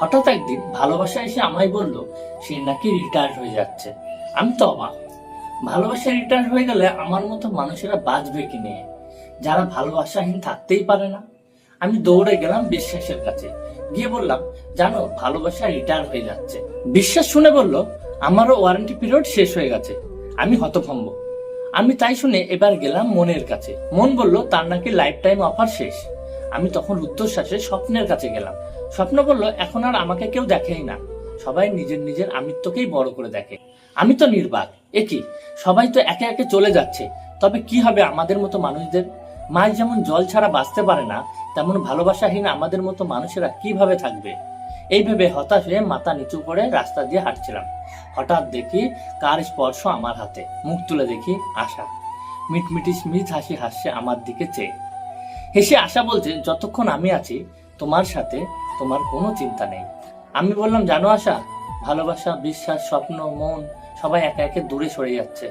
হঠাৎ একদিন ভালোবাসা এসে আমায় বলল, সে নাকি রিটায়ার হয়ে যাচ্ছে। আমি তো অবাক। ভালোবাসা রিটায়ার হয়ে গেলে আমার মতো মানুষেরা বাঁচবে কি নিয়ে? যারা ভালোবাসাহীন থাকতেই পারে না। আমি দৌড়ে গেলাম বিশ্বাসের কাছে। গিয়ে বললাম, জানো, ভালোবাসা রিটায়ার হয়ে যাচ্ছে। বিশ্বাস শুনে বলল, আমারও ওয়ারেন্টি পিরিয়ড শেষ হয়ে গেছে। আমি হতভম্ব। আমি তাই শুনে এবার গেলাম মনের কাছে। মন বলল, তার নাকি লাইফ টাইম অফার শেষ। আমি তখন রুদ্ধশ্বাসে স্বপ্নের কাছে গেলাম। স্বপ্ন বলল, এখন আর আমাকে কেউ দেখেই না। সবাই নিজের নিজের আমিত্বকেই বড় করে দেখে। আমি তো নির্বাক, এ কি? সবাই তো একে একে চলে যাচ্ছে। তবে কি হবে আমাদের মতো মানুষদের? মাছ যেমন জল ছাড়া বাঁচতে পারে না, তেমন ভালোবাসাহীন আমাদের মতো মানুষেরা কীভাবে থাকবে? এই ভেবে হতাশ হয়ে মাথা নিচু করে রাস্তা দিয়ে হাঁটছিলাম। হঠাৎ দেখি কার স্পর্শ আমার হাতে। মুখ তুলে দেখি আশা। মিটমিটি স্মিত হাসি হাসছে আমার দিকে চেয়ে। হেসে আশা বলছে, যতক্ষণ আমি আছি, তোমার সাথে তোমার কোনো চিন্তা নেই। আমি বললাম, জানো আশা, ভালোবাসা, বিশ্বাস, স্বপ্ন, মন, সবাই একে একে দূরে সরে যাচ্ছে।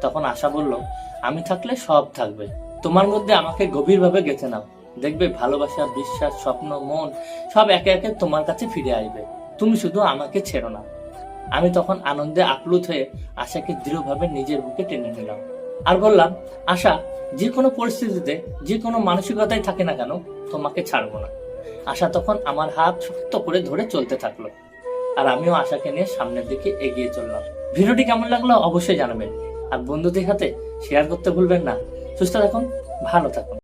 তখন আশা বলল, আমি থাকলে সব থাকবে। তোমার মধ্যে আমাকে গভীরভাবে গেঁথে নাও। দেখবে ভালোবাসা, বিশ্বাস, স্বপ্ন, মন, সব একে একে তোমার কাছে ফিরে আসবে। তুমি শুধু আমাকে ছেড়ো না। আমি তখন আনন্দে আপ্লুত হয়ে আশাকে দৃঢ়ভাবে নিজের বুকে টেনে নিলাম। আর বললাম, আশা, যে কোনো পরিস্থিতিতে, যে কোনো মানসিকতাই থাকে না কেন, তোমাকে ছাড়বো না। আশা তখন আমার হাত শক্ত করে ধরে চলতে থাকল আর আমিও আশাকে নিয়ে সামনের দিকে এগিয়ে চললাম। ভিডিওটি কেমন লাগল অবশ্যই জানাবেন। আর বন্ধুদের হাতে শেয়ার করতে ভুলবেন না। সুস্থ থাকুন, ভালো থাকুন।